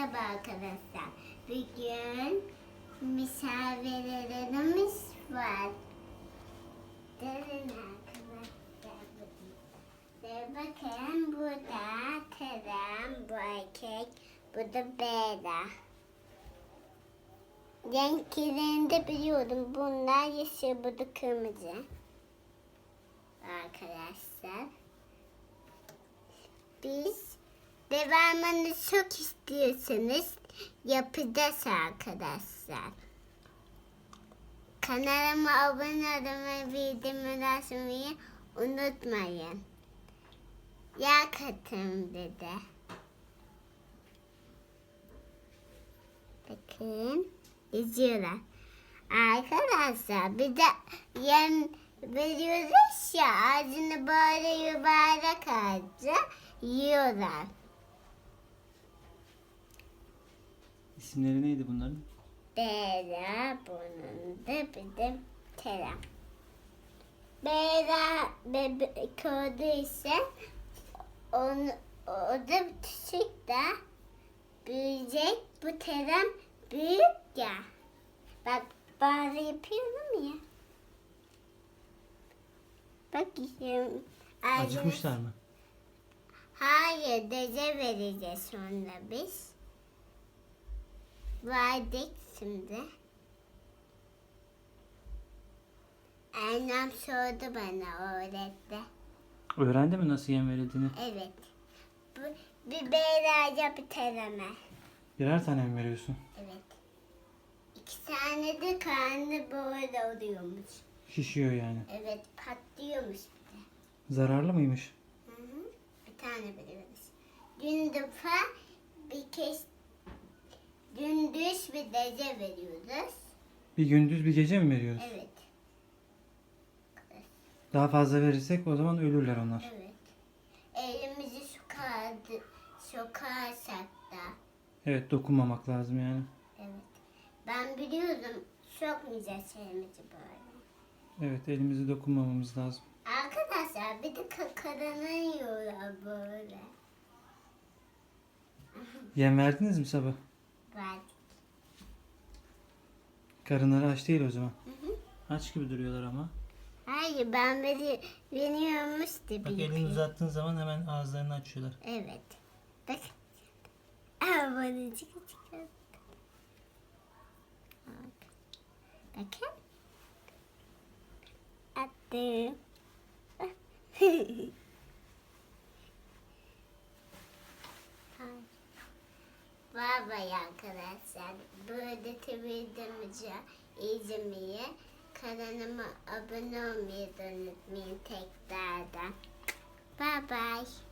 Merhaba arkadaşlar. Bugün misafirlerimiz var. Gelin arkadaşlar. Ve bakın burada Kerem, bu erkek, bu da Beyda. Renklerini de biliyorum. Bunlar yeşil, bu da kırmızı. Arkadaşlar. Biz devamını çok istiyorsanız yapacağız arkadaşlar. Kanalıma abone olmayı, bildirimleri açmayı unutmayın. Ya katım dedi. Bakın izliyorlar. Arkadaşlar bir de yem veriyoruz ya ağzını böyle yuvarlak ağzı yiyorlar. İsimleri neydi bunların? Beyra burnunda bir de Kerem. Beyra bebek oldu ise onu, o da küçük de büyüyecek. Bu Kerem büyük ya. Bak bazı yapıyorum ya. Bak işte. Acıkmışlar mı? Hayır, deze vereceğiz sonra biz. Verdik şimdi. Annem sordu bana öğretti. Öğrendi mi nasıl yem verildiğini? Evet. Bu, bir beylerce bir tereme. Birer tane mi veriyorsun? Evet. İki tane de karnı böyle oluyormuş. Şişiyor yani. Evet, patlıyormuş bir de. Zararlı mıymış? Hı hı. Bir tane veriyoruz. Gün defa bir kez gündüz bir gece veriyoruz. Bir gündüz bir gece mi veriyoruz? Evet, Daha fazla verirsek o zaman ölürler onlar. evet. Elimizi sokardı, sokarsak da. Evet dokunmamak lazım yani. Evet. Ben biliyordum sokmayacağız elimizi böyle. Evet elimizi dokunmamamız lazım. Arkadaşlar bir de kakarını yiyorlar böyle. Yem verdiniz mi sabah? Verdik. Karınları aç değil o zaman. Hı hı. Aç gibi duruyorlar ama. Hayır ben beni veriyormuş gibi. uzattığın zaman hemen ağızlarını açıyorlar. Evet. Bak. Aa, bana çıkı çıkı. Bakın. Attım. Bay arkadaşlar. Böyle videomuzu izlemeyi, kanalıma abone olmayı unutmayın tekrardan. Bye bye.